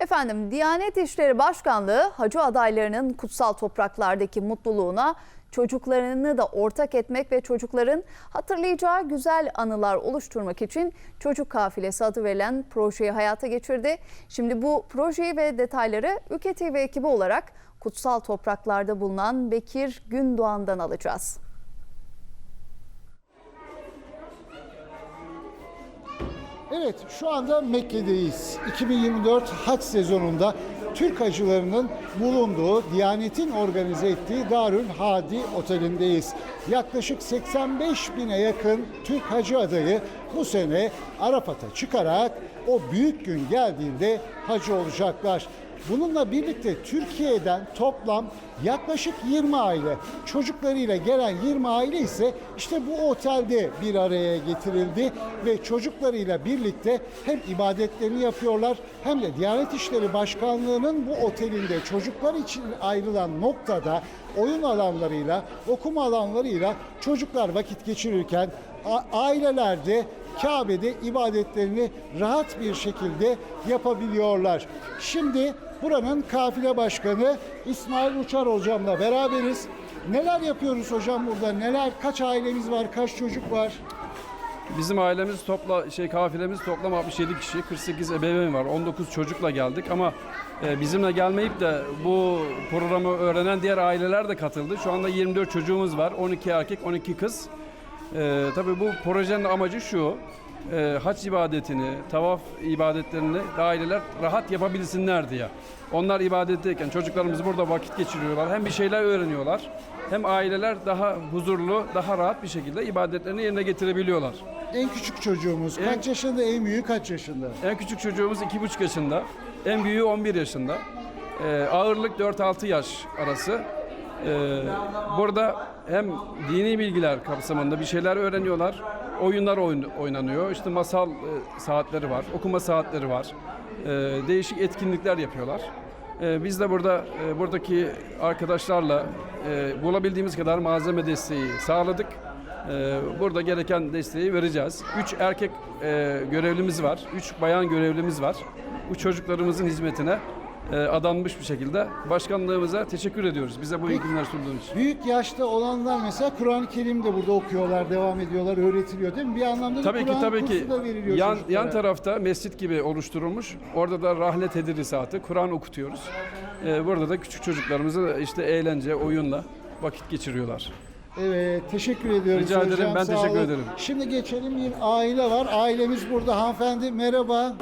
Efendim Diyanet İşleri Başkanlığı hacı adaylarının kutsal topraklardaki mutluluğuna çocuklarını da ortak etmek ve çocukların hatırlayacağı güzel anılar oluşturmak için çocuk kafilesi adı verilen projeyi hayata geçirdi. Şimdi bu projeyi ve detayları Ülke TV ekibi olarak kutsal topraklarda bulunan Bekir Gündoğan'dan alacağız. Evet şu anda Mekke'deyiz. 2024 hac sezonunda Türk hacılarının bulunduğu, Diyanet'in organize ettiği Darül Hadi Oteli'ndeyiz. Yaklaşık 85 bine yakın Türk hacı adayı bu sene Arafat'a çıkarak o büyük gün geldiğinde hacı olacaklar. Bununla birlikte Türkiye'den toplam yaklaşık 20 aile, çocuklarıyla gelen 20 aile ise işte bu otelde bir araya getirildi ve çocuklarıyla birlikte hem ibadetlerini yapıyorlar hem de Diyanet İşleri Başkanlığı'nın bu otelinde çocuklar için ayrılan noktada oyun alanlarıyla, okuma alanlarıyla çocuklar vakit geçirirken a- aileler de Kabe'de ibadetlerini rahat bir şekilde yapabiliyorlar. Şimdi buranın kafile başkanı İsmail Uçar hocamla beraberiz. Neler yapıyoruz hocam burada? Neler? Kaç ailemiz var? Kaç çocuk var? Bizim ailemiz topla şey kafilemiz toplam 67 kişi, 48 ebeveyn var. 19 çocukla geldik ama e, bizimle gelmeyip de bu programı öğrenen diğer aileler de katıldı. Şu anda 24 çocuğumuz var. 12 erkek, 12 kız. E, tabii bu projenin amacı şu. E, hac ibadetini, tavaf ibadetlerini aileler rahat yapabilsinler diye. Onlar ibadetteyken çocuklarımız burada vakit geçiriyorlar. Hem bir şeyler öğreniyorlar. Hem aileler daha huzurlu, daha rahat bir şekilde ibadetlerini yerine getirebiliyorlar. En küçük çocuğumuz kaç yaşında? En büyük kaç yaşında? En küçük çocuğumuz 2,5 yaşında. En büyüğü 11 yaşında. Ee, ağırlık 4-6 yaş arası. Ee, burada hem dini bilgiler kapsamında bir şeyler öğreniyorlar. Oyunlar oyn- oynanıyor. İşte masal e, saatleri var, okuma saatleri var. Ee, değişik etkinlikler yapıyorlar. Ee, biz de burada e, buradaki arkadaşlarla e, bulabildiğimiz kadar malzeme desteği sağladık. Ee, Burada gereken desteği vereceğiz. Üç erkek e, görevlimiz var, üç bayan görevlimiz var. Bu çocuklarımızın hizmetine e, adanmış bir şekilde başkanlığımıza teşekkür ediyoruz. Bize bu imkanları sunduğunuz için. Büyük yaşta olanlar mesela Kur'an-ı Kerim de burada okuyorlar, devam ediyorlar, öğretiliyor değil mi? Bir anlamda da Tabii ki Kur'an tabii kursu ki da veriliyor yan, çocuklara. yan tarafta mescit gibi oluşturulmuş. Orada da rahle tedrisatı, Kur'an okutuyoruz. Ee, Burada da küçük çocuklarımızı işte eğlence, oyunla vakit geçiriyorlar. Evet, teşekkür ediyoruz Rica ederim, hocam, ben sağ teşekkür olun. ederim. Şimdi geçelim bir aile var. Ailemiz burada. Hanımefendi merhaba.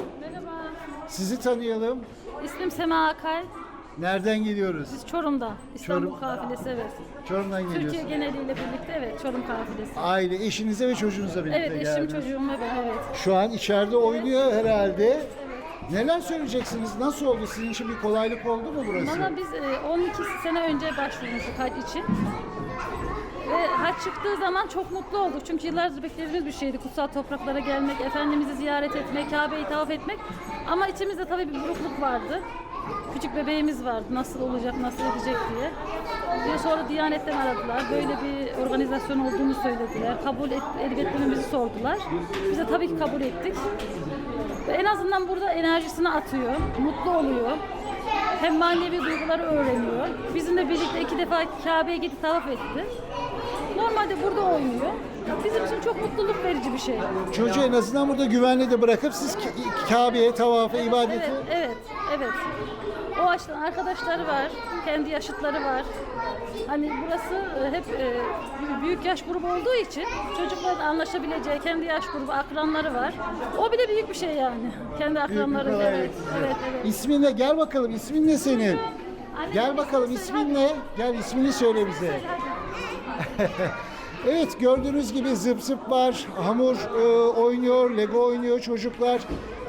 Sizi tanıyalım. İsmim Sema Akay. Nereden geliyoruz? Biz Çorum'da. İstanbul Çorum. kafilesi evet. Çorum'dan Türkiye geliyorsun. geneliyle birlikte evet Çorum kafilesi. Aile, eşinize ve çocuğunuza birlikte Evet eşim geldiniz. çocuğum ve ben evet. Şu an içeride oynuyor herhalde. Neler söyleyeceksiniz? Nasıl oldu? Sizin için bir kolaylık oldu mu burası? Valla biz e, 12 sene önce başvurmuştuk hac için. Ve hac çıktığı zaman çok mutlu olduk. Çünkü yıllardır beklediğimiz bir şeydi. Kutsal topraklara gelmek, Efendimiz'i ziyaret etmek, Kabe'yi tavaf etmek. Ama içimizde tabii bir burukluk vardı. Küçük bebeğimiz vardı. Nasıl olacak, nasıl edecek diye. Ve sonra Diyanet'ten aradılar. Böyle bir organizasyon olduğunu söylediler. Kabul et, edip etmemizi sordular. Biz de tabii ki kabul ettik. En azından burada enerjisini atıyor, mutlu oluyor. Hem manevi duyguları öğreniyor. Bizimle birlikte iki defa Kabe'ye gitti tavaf etti. Normalde burada oynuyor. Bizim için çok mutluluk verici bir şey. Çocuğu en azından burada güvenli de bırakıp siz Kabe'ye, tavafa, ibadete... Evet, evet, evet. O açıdan arkadaşları var, kendi yaşıtları var. Hani burası e, hep e, büyük yaş grubu olduğu için çocukların anlaşabileceği kendi yaş grubu akranları var. O bile büyük bir şey yani. Kendi akranları evet, evet, evet. İsmin ne? Gel bakalım. İsmin ne senin? Anne, Gel bakalım ismin ne? Gel ismini söyle bize. Evet gördüğünüz gibi zıp zıp var, hamur e, oynuyor, lego oynuyor çocuklar.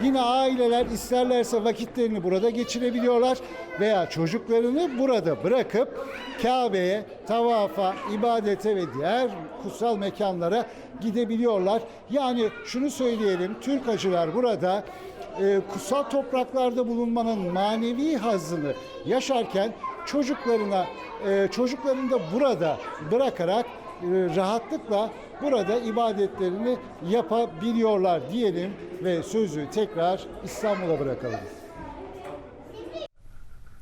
Yine aileler isterlerse vakitlerini burada geçirebiliyorlar veya çocuklarını burada bırakıp Kabe'ye, tavafa, ibadete ve diğer kutsal mekanlara gidebiliyorlar. Yani şunu söyleyelim, Türk hacılar burada e, kutsal topraklarda bulunmanın manevi hazzını yaşarken çocuklarına e, çocuklarını da burada bırakarak rahatlıkla burada ibadetlerini yapabiliyorlar diyelim ve sözü tekrar İstanbul'a bırakalım.